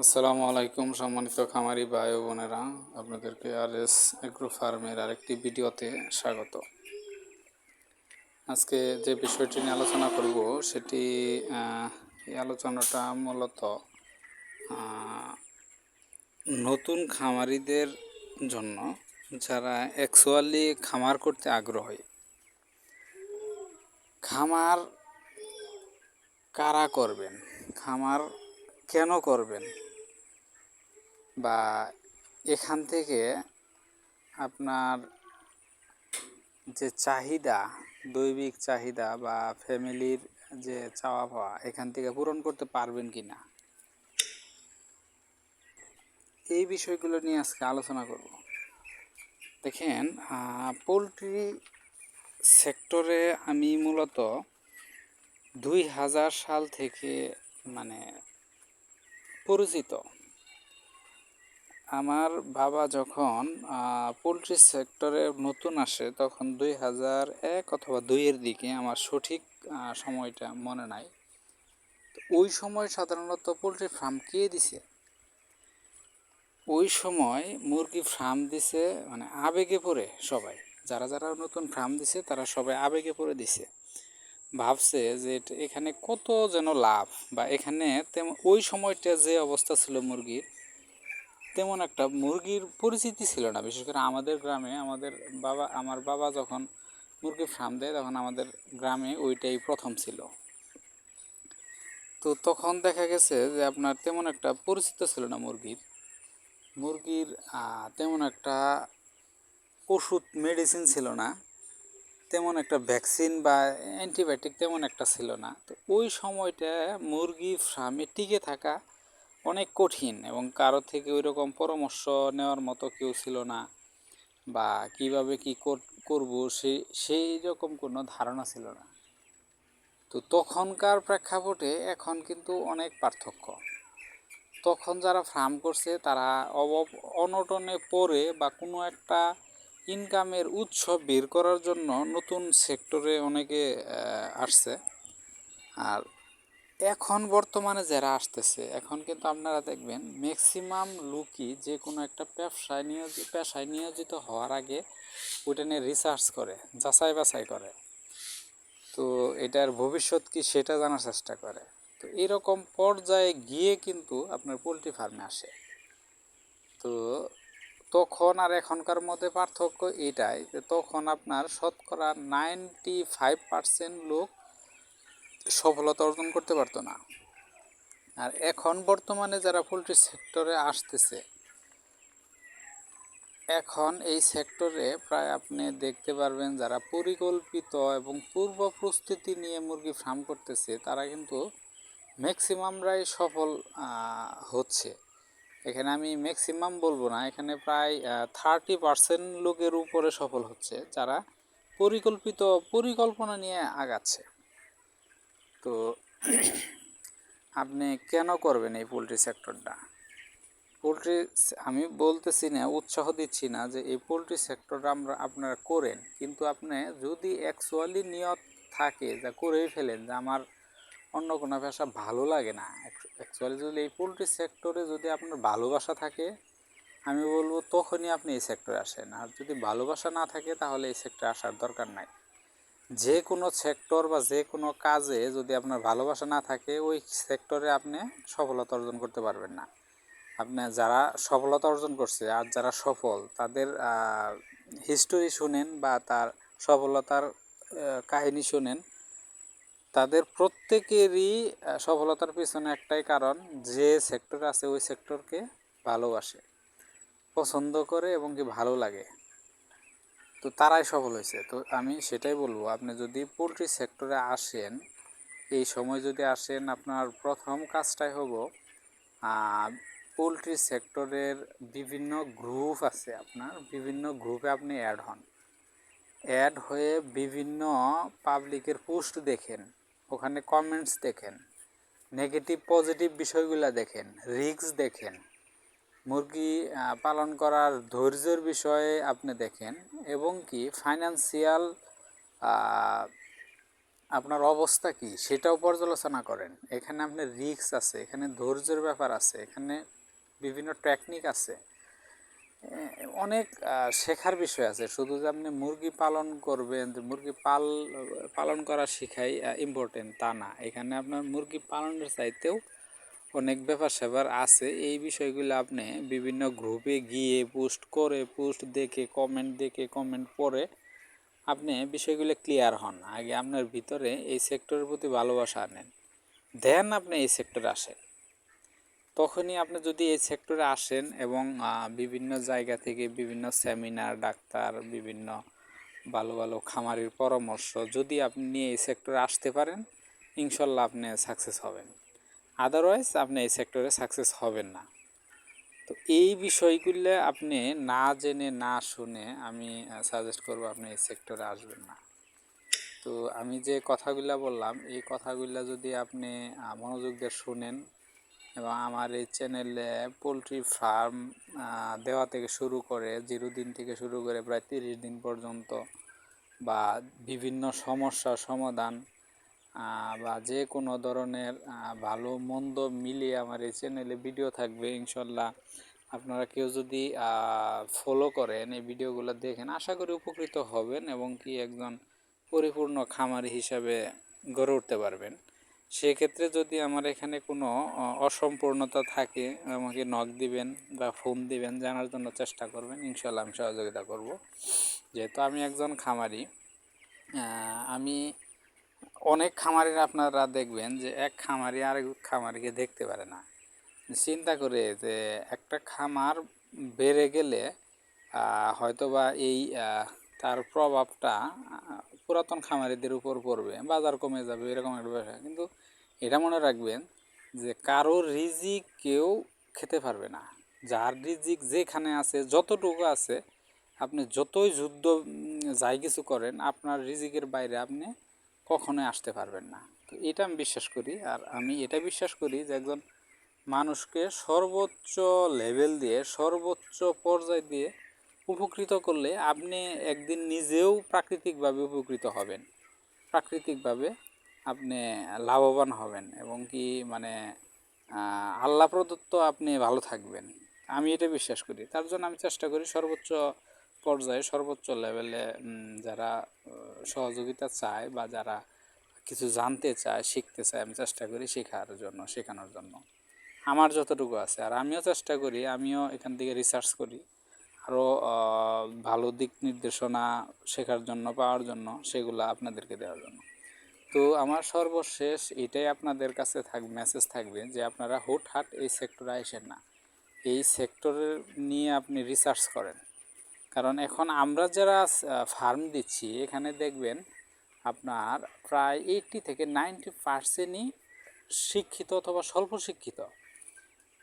আসসালামু আলাইকুম, সম্মানিত খামারি ভাই ও বোনেরা। আপনাদেরকে আর এস এগ্রো ফার্মের আরেকটি ভিডিওতে স্বাগত। আজকে যে বিষয়টি নিয়ে আলোচনা করব, সেটি এই আলোচনাটা মূলত নতুন খামারিদের জন্য যারা অ্যাকচুয়ালি খামার করতে আগ্রহী। খামার কারা করবেন? খামার কেন করবেন? বা এখান থেকে আপনার যে চাহিদা, দৈবিক চাহিদা বা ফ্যামিলির যে চাওয়া পাওয়া, এখান থেকে পূরণ করতে পারবেন কি না এই বিষয়গুলো নিয়ে আজকে আলোচনা করব। দেখেন পোলট্রি সেক্টরে আমি মূলত দুই হাজার সাল থেকে মানে পরিচিত। আমার বাবা যখন পোলট্রি সেক্টরে নতুন আসে তখন দুই হাজার এক অথবা দুইয়ের দিকে আমার সঠিক সময়টা মনে নাই। ওই সময় সাধারণত পোলট্রি ফার্ম কে দিছে? ওই সময় মুরগি ফার্ম দিছে মানে আবেগে পড়ে সবাই। যারা যারা নতুন ফার্ম দিছে তারা সবাই আবেগে পড়ে দিছে। ভাবছে যে এখানে কত যেন লাভ বা এখানে ওই সময়টা যে অবস্থা ছিল মুরগির তেমন একটা মুরগির পরিচিতি ছিল না। বিশেষ করে আমাদের গ্রামে আমাদের বাবা, আমার বাবা যখন মুরগি ফার্ম দেয়, তখন আমাদের গ্রামে ওইটাই প্রথম ছিল। তো তখন দেখা গেছে যে আপনার তেমন একটা পরিচিত ছিল না মুরগির। মুরগির তেমন একটা ওষুধ মেডিসিন ছিল না। তেমন একটা ভ্যাকসিন বা অ্যান্টিবায়োটিক তেমন একটা ছিল না। তো ওই সময়টা মুরগি ফার্মে টিকে থাকা অনেক কঠিন এবং কারও থেকে ওই রকম পরামর্শ নেওয়ার মতো কেউ ছিল না বা কীভাবে কি কর- করব সেই সেই রকম কোনো ধারণা ছিল না। তো তখনকার প্রেক্ষাপটে এখন কিন্তু অনেক পার্থক্য। তখন যারা ফার্ম করছে তারা অভাব অনটনে পড়ে বা কোনো একটা ইনকামের উৎস বের করার জন্য নতুন সেক্টরে অনেকে আসছে। আর এখন বর্তমানে যারা আসতেছে, এখন কিন্তু আপনারা দেখবেন ম্যাক্সিমাম লোকই যে কোনো একটা ব্যবসায় নিয়োজিত পেশায় নিয়োজিত হওয়ার আগে ওইটা নিয়ে রিসার্চ করে, যাচাই বাছাই করে। তো এটার ভবিষ্যৎ কি সেটা জানার চেষ্টা করে। তো এরকম পর্যায়ে গিয়ে কিন্তু আপনার পোলট্রি ফার্মে আসে। তো তখন আর এখনকার মধ্যে পার্থক্য এটাই যে তখন আপনার শতকরা নাইনটি ফাইভ পার্সেন্ট লোক সফলতা অর্জন করতে পারতো না। আর এখন বর্তমানে যারা পোলট্রি সেক্টরে আসতেছে, এখন এই সেক্টরে প্রায় আপনি দেখতে পারবেন যারা পরিকল্পিত এবং পূর্ব প্রস্তুতি নিয়ে মুরগি ফার্ম করতেছে, তারা কিন্তু ম্যাক্সিমামরাই সফল হচ্ছে। এখানে আমি ম্যাক্সিমাম বলব না, এখানে প্রায় থার্টি পার্সেন্ট লোকের উপরে সফল হচ্ছে, যারা পরিকল্পিত পরিকল্পনা নিয়ে আগাচ্ছে। তো আপনি কেন করবেন এই পোলট্রি সেক্টরটা? পোলট্রি আমি বলতেছি না, উৎসাহ দিচ্ছি না যে এই পোলট্রি সেক্টরটা আমরা, আপনারা করেন। কিন্তু আপনি যদি অ্যাকচুয়ালি নিয়ত থাকে যা করেই ফেলেন, যে আমার অন্য কোনো পেশা ভালো লাগে না। অ্যাকচুয়ালি যদি এই পোলট্রি সেক্টরে যদি আপনার ভালোবাসা থাকে, আমি বলব তখনই আপনি এই সেক্টরে আসেন। আর যদি ভালোবাসা না থাকে, তাহলে এই সেক্টরে আসার দরকার নাই। যে কোনো সেক্টর বা যে কোনো কাজে যদি আপনার ভালোবাসা না থাকে, ওই সেক্টরে আপনি সফলতা অর্জন করতে পারবেন না। আপনি যারা সফলতা অর্জন করছে আর যারা সফল, তাদের হিস্টোরি শুনেন বা তার সফলতার কাহিনী শুনেন, তাদের প্রত্যেকেরই সফলতার পিছনে একটাই কারণ, যে সেক্টরে আছে, ওই সেক্টরকে ভালোবাসে, পছন্দ করে এবং কি ভালো লাগে। তো তারাই সফল হয়েছে। তো আমি সেটাই বলব, আপনি যদি পোলট্রি সেক্টরে আসেন, এই সময় যদি আসেন, আপনার প্রথম কাজটাই হব পোলট্রি সেক্টরের বিভিন্ন গ্রুপ আছে আপনার, বিভিন্ন গ্রুপে আপনি অ্যাড হন। অ্যাড হয়ে বিভিন্ন পাবলিকের পোস্ট দেখেন, ওখানে কমেন্টস দেখেন নেগেটিভ পজিটিভ বিষয়গুলো দেখেন রিস্ক দেখেন। মুরগি পালন করার ধৈর্যের বিষয়ে আপনি দেখেন এবং কি ফাইন্যান্সিয়াল আপনার অবস্থা কি সেটাও পর্যালোচনা করেন। এখানে আপনার রিস্ক আছে, এখানে ধৈর্যের ব্যাপার আছে, এখানে বিভিন্ন টেকনিক আছে। অনেক শেখার বিষয় আছে। শুধু যে আপনি মুরগি পালন করবেন মুরগি পাল, পালন করা শেখাই ইম্পর্টেন্ট তা না। এখানে আপনার মুরগি পালনের চাইতেও অনেক ব্যাপার সেবার আছে। এই বিষয়গুলো আপনি বিভিন্ন গ্রুপে গিয়ে পোস্ট করে পোস্ট দেখে কমেন্ট দেখে কমেন্ট পড়ে আপনি বিষয়গুলো ক্লিয়ার হন। আগে আপনার ভিতরে এই সেক্টরের প্রতি ভালোবাসা আনেন। দেন আপনি এই সেক্টরে আসেন। তখনই আপনি যদি এই সেক্টরে আসেন এবং বিভিন্ন জায়গা থেকে বিভিন্ন সেমিনার ডাক্তার, বিভিন্ন ভালো ভালো খামারির পরামর্শ যদি আপনি এই সেক্টরে আসতে পারেন, ইনশাল্লাহ আপনি সাকসেস হবেন। আদারওয়াইজ আপনি এই সেক্টরে সাকসেস হবেন না। তো এই বিষয়গুলো আপনি না জেনে, না শুনে আমি সাজেস্ট করব আপনি এই সেক্টরে আসবেন না। তো আমি যে কথাগুলো বললাম, এই কথাগুলো যদি আপনি মনোযোগ দিয়ে শুনেন এবং আমার এই চ্যানেলে পোলট্রি ফার্ম দেওয়া থেকে শুরু করে জিরো দিন থেকে শুরু করে প্রায় তিরিশ দিন পর্যন্ত বা বিভিন্ন সমস্যার সমাধান বা যে কোনো ধরনের ভালো, মন্দ মিলিয়ে আমার এই চ্যানেলে ভিডিও থাকবে, ইনশাল্লাহ। আপনারা কেউ যদি ফলো করেন এই ভিডিওগুলো দেখেন, আশা করি উপকৃত হবেন এবং কি একজন পরিপূর্ণ খামারি হিসাবে গড়ে উঠতে পারবেন। সেক্ষেত্রে যদি আমার এখানে কোনো অসম্পূর্ণতা থাকে, আমাকে নখ দিবেন বা ফোন দিবেন, জানার জন্য চেষ্টা করবেন, ইনশাল্লাহ আমি সহযোগিতা করব। যেহেতু আমি একজন খামারি আমি অনেক খামারির আপনারা দেখবেন যে এক খামারি আরেক খামারিকে দেখতে পারে না। চিন্তা করে যে একটা খামার বেড়ে গেলে হয়তোবা এই তার প্রভাবটা পুরাতন খামারিদের উপর পড়বে, বাজার কমে যাবে, এরকম একটা বিষয়। কিন্তু এটা মনে রাখবেন যে কারোর রিজিক কেউ খেতে পারবে না। যার রিজিক যেখানে আছে, যতটুকু আছে, আপনি যতই যুদ্ধ যাই কিছু করেন, আপনার রিজিকের বাইরে আপনি কখনোই আসতে পারবেন না। তো এটা আমি বিশ্বাস করি। আর আমি এটা বিশ্বাস করি যে একজন মানুষকে সর্বোচ্চ লেভেল দিয়ে, সর্বোচ্চ পর্যায় দিয়ে উপকৃত করলে আপনি একদিন নিজেও প্রাকৃতিকভাবে উপকৃত হবেন। প্রাকৃতিকভাবে আপনি লাভবান হবেন এবং কি মানে আল্লাহ প্রদত্ত আপনি ভালো থাকবেন। আমি এটা বিশ্বাস করি। তার জন্য আমি চেষ্টা করি সর্বোচ্চ পর্যায়ে সর্বোচ্চ লেভেলে যারা সহযোগিতা চায় বা যারা কিছু জানতে চায়, শিখতে চায়, আমি চেষ্টা করি শেখার জন্য, শেখানোর জন্য। আমার যতটুকু আছে, আর আমিও চেষ্টা করি, আমিও এখান থেকে রিসার্চ করি। আরও ভালো দিক নির্দেশনা শেখার জন্য, পাওয়ার জন্য, সেগুলো আপনাদেরকে দেওয়ার জন্য। তো আমার সর্বশেষ এটাই আপনাদের কাছে থাক মেসেজ থাকবে যে আপনারা হুটহাট এই সেক্টরে আসেন না। এই সেক্টরের নিয়ে আপনি রিসার্চ করেন। কারণ এখন আমরা যারা ফার্ম দিচ্ছি, এখানে দেখবেন আপনার প্রায় এইটটি থেকে নাইনটি পার্সেন্টই শিক্ষিত অথবা স্বল্প শিক্ষিত।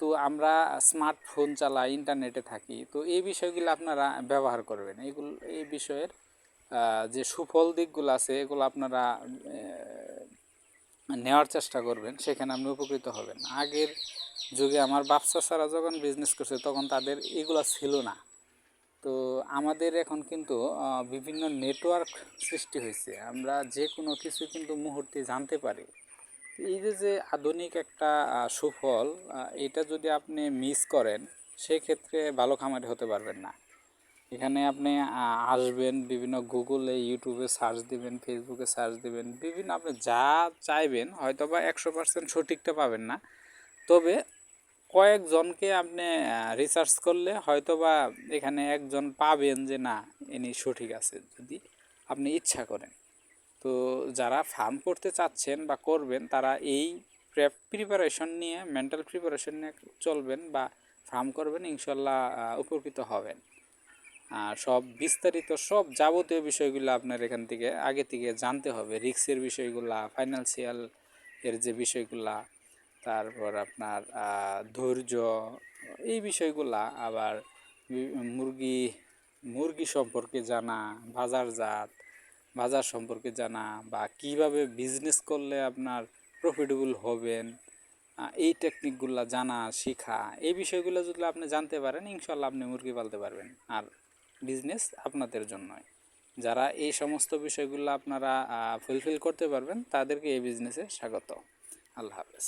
তো আমরা স্মার্টফোন চালাই ইন্টারনেটে থাকি। তো এই বিষয়গুলো আপনারা ব্যবহার করবেন। এইগুলো এই বিষয়ের যে সুফল দিকগুলো আছে, এগুলো আপনারা নেওয়ার চেষ্টা করবেন। সেখানে আপনি উপকৃত হবেন। আগের যুগে আমার বাচ্চা ছাড়া যখন বিজনেস করছে, তখন তাদের এগুলো ছিল না। তো আমাদের এখন কিন্তু বিভিন্ন নেটওয়ার্ক সৃষ্টি হয়েছে। আমরা যে কোনো কিছু কিন্তু মুহূর্তে জানতে পারি। এই যে যে আধুনিক একটা সুফল এটা যদি আপনি মিস করেন, সেক্ষেত্রে ভালো খামারি হতে পারবেন না। এখানে আপনি আসবেন, বিভিন্ন গুগলে, ইউটিউবে সার্চ দিবেন ফেসবুকে সার্চ দিবেন, বিভিন্ন আপনি যা চাইবেন হয়তো বা একশো পার্সেন্ট সঠিকটা পাবেন না। তবে কয়েকজনকে আপনি রিসার্চ করলে হয়তো বা এখানে একজন পাবেন যে না, ইনি সঠিক আছে যদি আপনি ইচ্ছা করেন। তো যারা ফার্ম করতে চাচ্ছেন বা করবেন, তারা এই প্রিপারেশন নিয়ে মেন্টাল প্রিপারেশন নিয়ে চলবেন বা ফার্ম করবেন, ইনশাল্লাহ উপকৃত হবেন। আর সব বিস্তারিত, সব যাবতীয় বিষয়গুলো আপনার এখান থেকে, আগে থেকে জানতে হবে। রিক্সের বিষয়গুলা ফাইন্যান্সিয়াল এর যে বিষয়গুলা তারপর আপনার ধৈর্য, এই বিষয়গুলা আবার মুরগি মুরগি সম্পর্কে জানা বাজারজাত বাজার সম্পর্কে জানা বা কীভাবে বিজনেস করলে আপনার প্রফিটেবল হবেন এই টেকনিকগুলো জানা, শেখা, এই বিষয়গুলো যদি আপনি জানতে পারেন ইনশাল্লাহ আপনি মুরগি পালতে পারবেন। আর বিজনেস আপনাদের জন্যই। যারা এই সমস্ত বিষয়গুলো আপনারা ফুলফিল করতে পারবেন, তাদেরকে এই বিজনেসে স্বাগত। আল্লাহ হাফেজ।